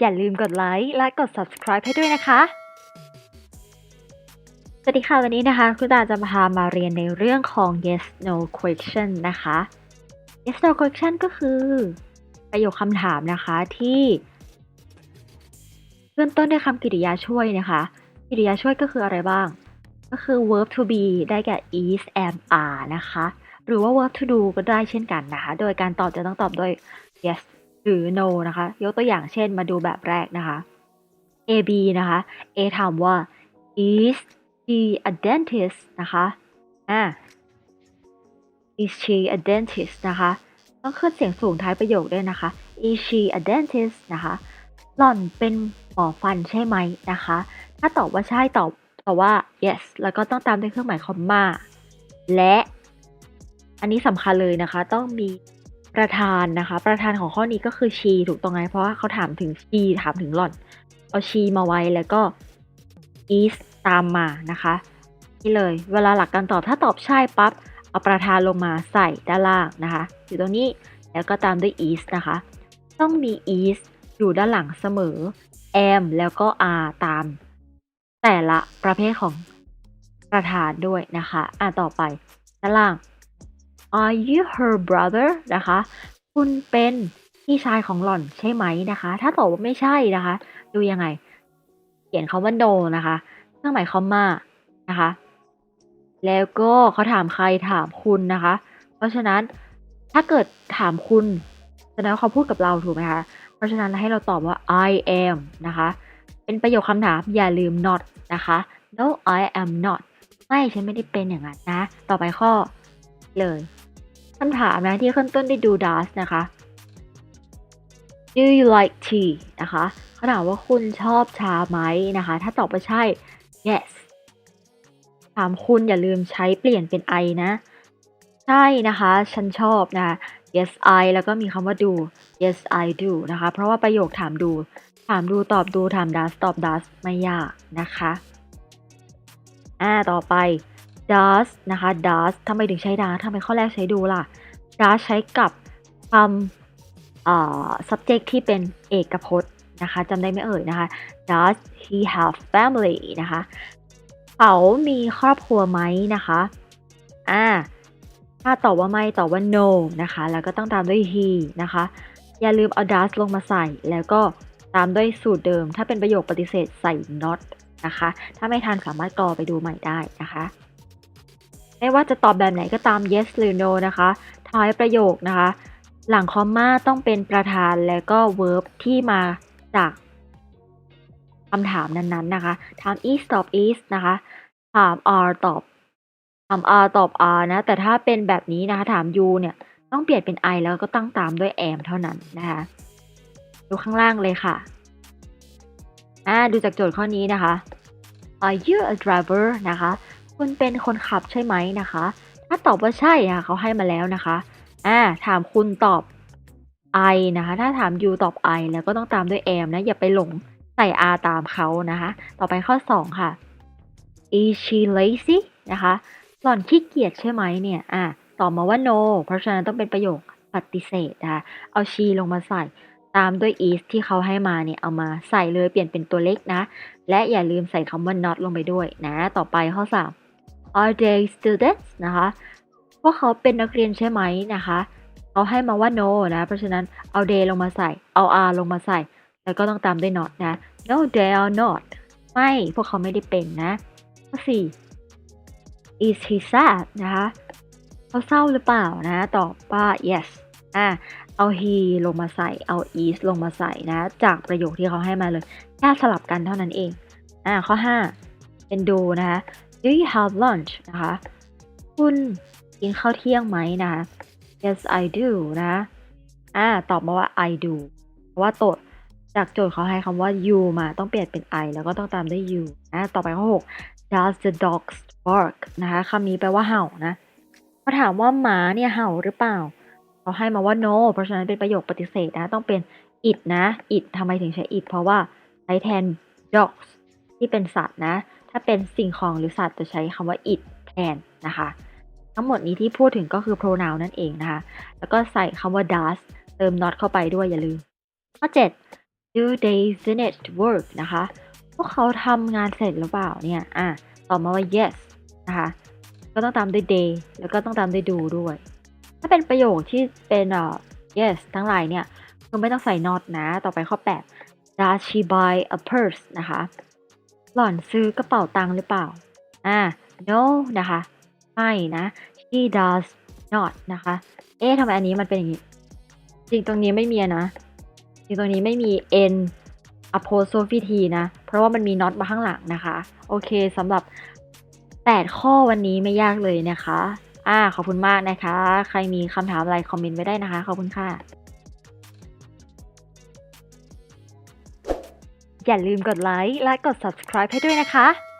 อย่าลืมกดไลค์และกด subscribe ให้ด้วยนะคะ สวัสดีค่ะวันนี้นะคะคุณตาจะมาพามาเรียนในเรื่องของ yes no question นะคะ yes no question ก็คือประโยคคำถามนะคะที่เริ่มต้นด้วยคำกริยาช่วยนะคะ กริยาช่วยก็คืออะไรบ้าง ก็คือ verb to be ได้แก่ is am are นะคะ หรือว่า verb to do ก็ได้เช่นกันนะคะ โดยการตอบจะต้องตอบด้วย yes หรือ no นะคะ ยกตัวอย่างเช่นมาดูแบบแรกนะคะ A B นะคะ A ถามว่า is she a dentist นะคะอ่า is she a dentist นะคะ ต้องขึ้นเสียงสูงท้ายประโยคด้วยนะคะ is she a dentist นะคะหล่อนเป็นหมอฟันใช่ไหมนะคะ ถ้าตอบว่าใช่ตอบตอบว่า yes แล้วก็ต้องตามด้วยเครื่องหมายคอมมาและ อันนี้สำคัญเลยนะคะ ต้องมี ประธานนะคะ ประธานของข้อนี้ก็คือ she ถูกต้องไหมเพราะว่าเขาถามถึง she ถามถึงหล่อนเอา she มาไว้แล้วก็ is ตามมานะคะ นี่เลย เวลาหลักการตอบถ้าตอบใช่ปั๊บเอาประธานลงมาใส่ด้านล่างนะคะ อยู่ตรงนี้แล้วก็ตามด้วย is นะคะ ต้องมี is อยู่ด้านหลังเสมอ am แล้วก็ are ตาม แต่ละประเภทของประธานด้วยนะคะ อ่าต่อไปด้านล่าง Are you her brother นะคะ คุณเป็นพี่ชายของหล่อนใช่ไหมนะคะ ถ้าตอบว่าไม่ใช่นะคะ ดูยังไง เขียนคำว่า no นะคะ เครื่องหมายคอมมานะคะ แล้วก็เขาถามใครถามคุณนะคะ เพราะฉะนั้นถ้าเกิดถามคุณแสดงว่าเขาพูดกับเราถูกไหมคะ เพราะฉะนั้นให้เราตอบว่า I am นะคะ เป็นประโยคคำถามอย่าลืม not นะคะ no I am not ไม่ฉันไม่ได้เป็นอย่างนั้นนะ ต่อไปข้อเลยำถามนะที่ขึ้นต้นด้วย do does นะคะ do you like tea นะคะเขาถามว่าคุณชอบชาไหมนะคะ ถ้าตอบว่าใช่ yes ถามคุณอย่าลืมใช้เปลี่ยนเป็น I นะ ใช่นะคะ ฉันชอบนะคะ yes I แล้วก็มีคำว่า do yes I do นะคะ เพราะว่าประโยคถามดู ถามดูตอบดูถาม does ตอบ does ไม่ยากนะคะ อ่า ต่อไป does นะคะ does ทำไมถึงใช้ does ทำไมข้อแรกใช้ดูล่ะ does ใช้กับคำ subject ที่เป็นเอกพจน์นะคะจำได้ไหมเอ่ยนะคะ does he have family นะคะเขามีครอบครัวไหมนะคะอ่าถ้าตอบว่าไม่ตอบว่า no นะคะ แล้วก็ต้องตามด้วย he นะคะ อย่าลืมเอา does ลงมาใส่ แล้วก็ตามด้วยสูตรเดิม ถ้าเป็นประโยคปฏิเสธใส่ not นะคะ ถ้าไม่ทันสามารถกรอไปดูใหม่ได้นะคะ ไม่ว่าจะตอบแบบไหนก็ตาม yes หรือ no นะคะ ท้ายประโยคนะคะ หลังคอมมาต้องเป็นประธานแล้วก็ verb ที่มาจากคำถามนั้นๆนะคะ ถาม is ตอบ is นะคะ ถาม are ตอบ ถาม are ตอบ are นะ แต่ถ้าเป็นแบบนี้นะคะ ถาม you เนี่ย ต้องเปลี่ยนเป็น I แล้วก็ตั้งตามด้วย am เท่านั้นนะคะ ดูข้างล่างเลยค่ะอ่าดูจากโจทย์ข้อนี้นะคะ Are you a driver นะคะ คุณเป็นคนขับใช่ไหมนะคะ ถ้าตอบว่าใช่ค่ะเขาให้มาแล้วนะคะอ่าถามคุณตอบ I นะคะ ถ้าถาม you ตอบ I แล้วก็ต้องตามด้วย am นะ อย่าไปหลงใส่ r ตามเขานะคะ ต่อไปข้อ 2 ค่ะ Is she lazy นะคะ หล่อนขี้เกียจใช่ไหมเนี่ย อ่าตอบมาว่า no เพราะฉะนั้นต้องเป็นประโยคปฏิเสธนะคะ เอา she ลงมาใส่ ตามด้วย is ที่เขาให้มาเนี่ย เอามาใส่เลยเปลี่ยนเป็นตัวเล็กนะ และอย่าลืมใส่คำว่า not ลงไปด้วยนะ ต่อไปข้อ 3 Are they students นะคะพวกเขาเป็นนักเรียนใช่ไหมนะคะเขาให้มาว่า no นะ เพราะฉะนั้นเอา they ลงมาใส่ เอา are ลงมาใส่ แล้วก็ต้องตามด้วย not นะ no they are not ไม่ พวกเขาไม่ได้เป็นนะ ข้อ 4 is he sad นะคะเขาเศร้าหรือเปล่านะ ตอบว่า yes อะเอา he ลงมาใส่ เอา is ลงมาใส่นะ จากประโยคที่เขาให้มาเลย แค่สลับกันเท่านั้นเอง อ่า ข้อ 5 เป็น do นะคะ do you have lunch นะคะ คุณกินข้าวเที่ยงไหมนะคะ yes I do นะ อ่า ตอบมาว่า I do เพราะว่าโตจากโจทย์เขาให้คำว่า you มาต้องเปลี่ยนเป็น I แล้วก็ต้องตามด้วย you นะ ต่อไปข้อ6 does the dog bark นะคะคำนี้แปลว่าเห่านะเขาถามว่าหมาเนี่ยเห่าหรือเปล่า เขาให้มาว่า no เพราะฉะนั้นเป็นประโยคปฏิเสธนะ ต้องเป็น it นะ it ทำไมถึงใช้ it เพราะว่าใช้แทน dogs ที่เป็นสัตว์นะ ถ้าเป็นสิ่งของหรือสัตว์จะใช้คำว่า it แทนนะคะ ทั้งหมดนี้ที่พูดถึงก็คือ pronoun นั่นเองนะคะ แล้วก็ใส่คำว่า does เติม not เข้าไปด้วยอย่าลืม ข้อ 7 do they finish work นะคะ พวกเขาทำงานเสร็จหรือเปล่าเนี่ย อะตอบมาว่า yes นะคะ ก็ต้องตามด้วย they แล้วก็ต้องตามด้วย do ด้วย ถ้าเป็นประโยคที่เป็นเอ่อ yes ทั้งหลายเนี่ยก็ไม่ต้องใส่ not นะ ต่อไปข้อ 8 does she buy a purse นะคะ หล่อนซื้อกระเป๋าตังค์หรือเปล่า อ่า no นะคะ ไม่นะ she does not นะคะ เอ๊ะทำไมอันนี้มันเป็นอย่างนี้ จริงตรงนี้ไม่มีนะ จริงตรงนี้ไม่มี n apostrophe t นะ เพราะว่ามันมี not มาข้างหลังนะคะ โอเคสำหรับ 8 ข้อวันนี้ไม่ยากเลยนะคะ อ่า ขอบคุณมากนะคะ ใครมีคำถามอะไรคอมเมนต์ไว้ได้นะคะ ขอบคุณค่ะ อย่าลืมกดไลค์และกด subscribe ให้ด้วยนะคะ